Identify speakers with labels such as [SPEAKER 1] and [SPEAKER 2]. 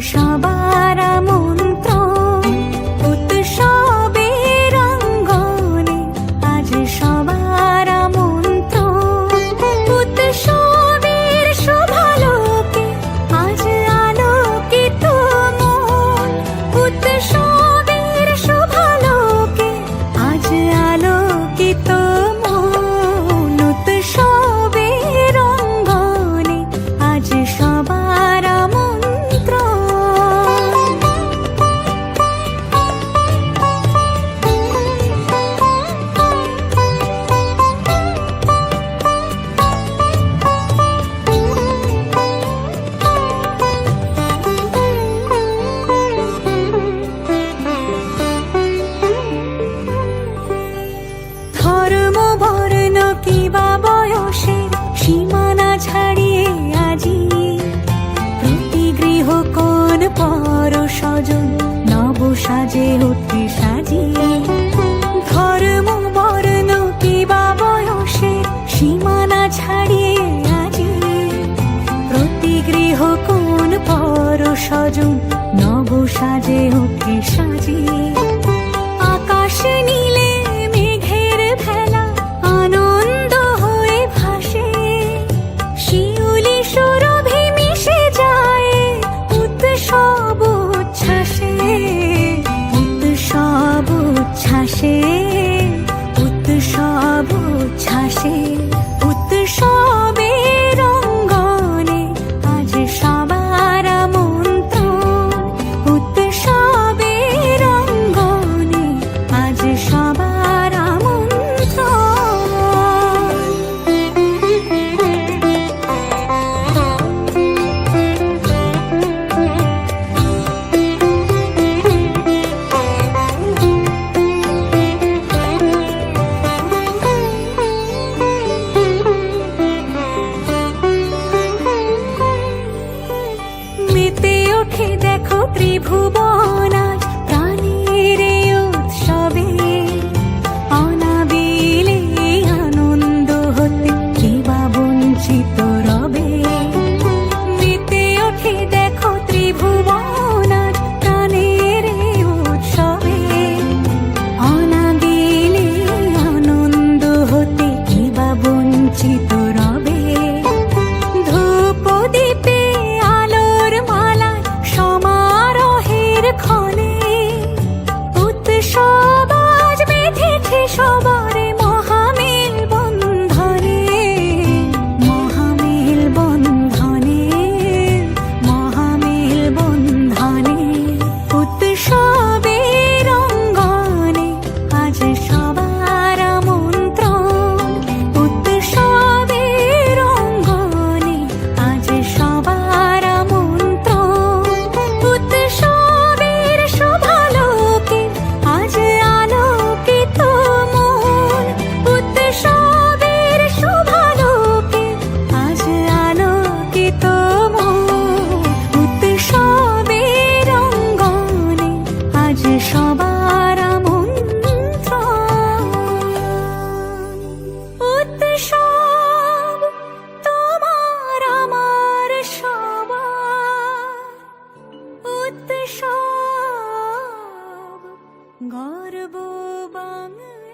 [SPEAKER 1] 沙巴 প্রতিভা বয়সে সীমানা ছাড়িয়ে আজি। প্রতি গৃহ কোন পর স্বজন নব সাজে উঠতে সাজি। ধর্ম বর্ণ কিবা বয়সে সীমানা ছাড়িয়ে আজি। প্রতি গৃহ কোন পর স্বজন নব সাজে উঠে সাজিয়ে চোখে দেখো ত্রিভুবনায় সব গর্ব বাংলা